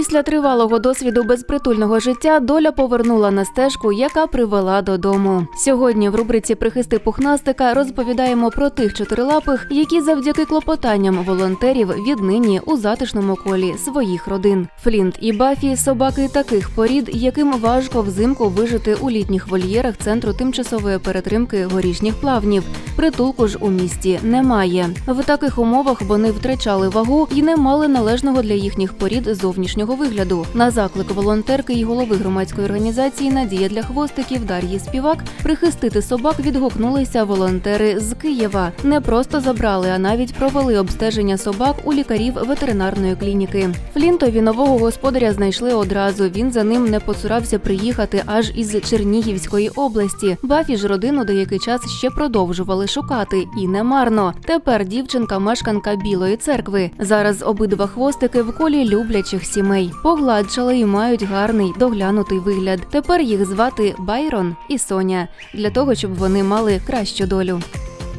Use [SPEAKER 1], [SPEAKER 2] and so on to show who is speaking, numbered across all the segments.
[SPEAKER 1] Після тривалого досвіду безпритульного життя доля повернула на стежку, яка привела додому. Сьогодні в рубриці Прихисти пухнастика розповідаємо про тих чотирилапих, які завдяки клопотанням волонтерів віднині у затишному колі своїх родин. Флінт і Бафі собаки таких порід, яким важко взимку вижити у літніх вольєрах центру тимчасової перетримки горішніх плавнів. Притулку ж у місті немає. В таких умовах вони втрачали вагу і не мали належного для їхніх порід зовнішнього вигляду. На заклик волонтерки і голови громадської організації Надія для хвостиків Дар'ї Співак прихистити собак відгукнулися волонтери з Києва. Не просто забрали, а навіть провели обстеження собак у лікарів ветеринарної клініки. Флінтові нового господаря знайшли одразу. Він за ним не поцурався приїхати аж із Чернігівської області. Бафі ж родину деякий час ще продовжували шукати, і не марно. Тепер дівчинка мешканка Білої церкви. Зараз обидва хвостики в колі люблячих сімей. Погладшали і мають гарний доглянутий вигляд. Тепер їх звати Байрон і Соня для того, щоб вони мали кращу долю.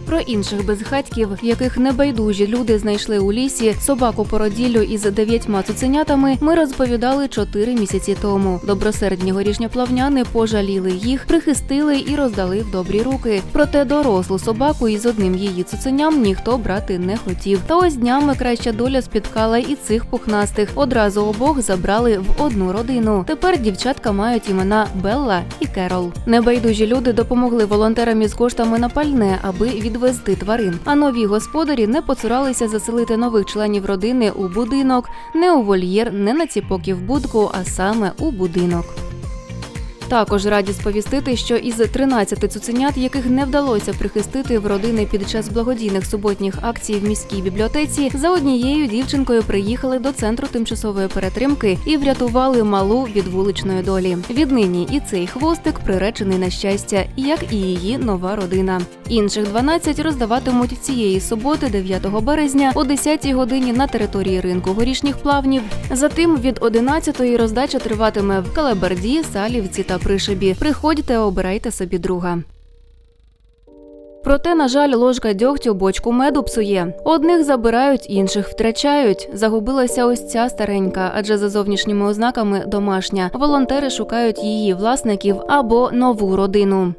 [SPEAKER 1] Про інших безхатьків, яких небайдужі люди знайшли у лісі собаку породіллю із дев'ятьма цуценятами, ми розповідали чотири місяці тому. Добросердні горішньоплавняни пожаліли їх, прихистили і роздали в добрі руки. Проте дорослу собаку із одним її цуценям ніхто брати не хотів. Та ось днями краща доля спіткала і цих пухнастих. Одразу обох забрали в одну родину. Тепер дівчатка мають імена Белла і Керол. Небайдужі люди допомогли волонтерам із коштами на пальне, аби відвезти тварин. А нові господарі не поцуралися заселити нових членів родини у будинок, не у вольєр, не на ціпок і в будку, а саме у будинок. Також раді сповістити, що із 13 цуценят, яких не вдалося прихистити в родини під час благодійних суботніх акцій в міській бібліотеці, за однією дівчинкою приїхали до центру тимчасової перетримки і врятували малу від вуличної долі. Віднині і цей хвостик приречений на щастя, як і її нова родина. Інших 12 роздаватимуть цієї суботи, 9 березня, о 10 годині на території ринку горішніх плавнів. Затим від 11 роздача триватиме в Калаберді, Салівці та Пришибі. Приходьте, обирайте собі друга. Проте, на жаль, ложка дьогтю бочку меду псує. Одних забирають, інших втрачають. Загубилася ось ця старенька, адже за зовнішніми ознаками домашня. Волонтери шукають її власників або нову родину.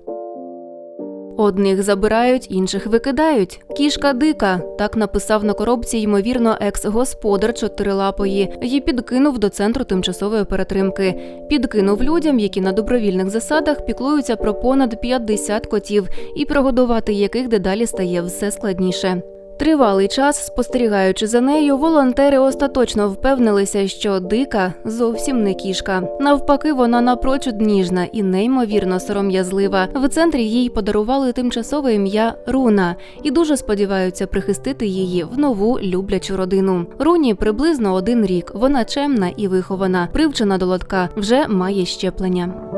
[SPEAKER 1] Одних забирають, інших викидають. Кішка дика так написав на коробці, ймовірно, екс-господар чотирилапої. Її підкинув до центру тимчасової перетримки. Підкинув людям, які на добровільних засадах піклуються про понад 50 котів, і прогодувати яких дедалі стає все складніше. Тривалий час, спостерігаючи за нею, волонтери остаточно впевнилися, що дика зовсім не кішка. Навпаки, вона напрочуд ніжна і неймовірно сором'язлива. В центрі їй подарували тимчасове ім'я Руна і дуже сподіваються прихистити її в нову люблячу родину. Руні приблизно один рік. Вона чемна і вихована, привчена до лотка, вже має щеплення.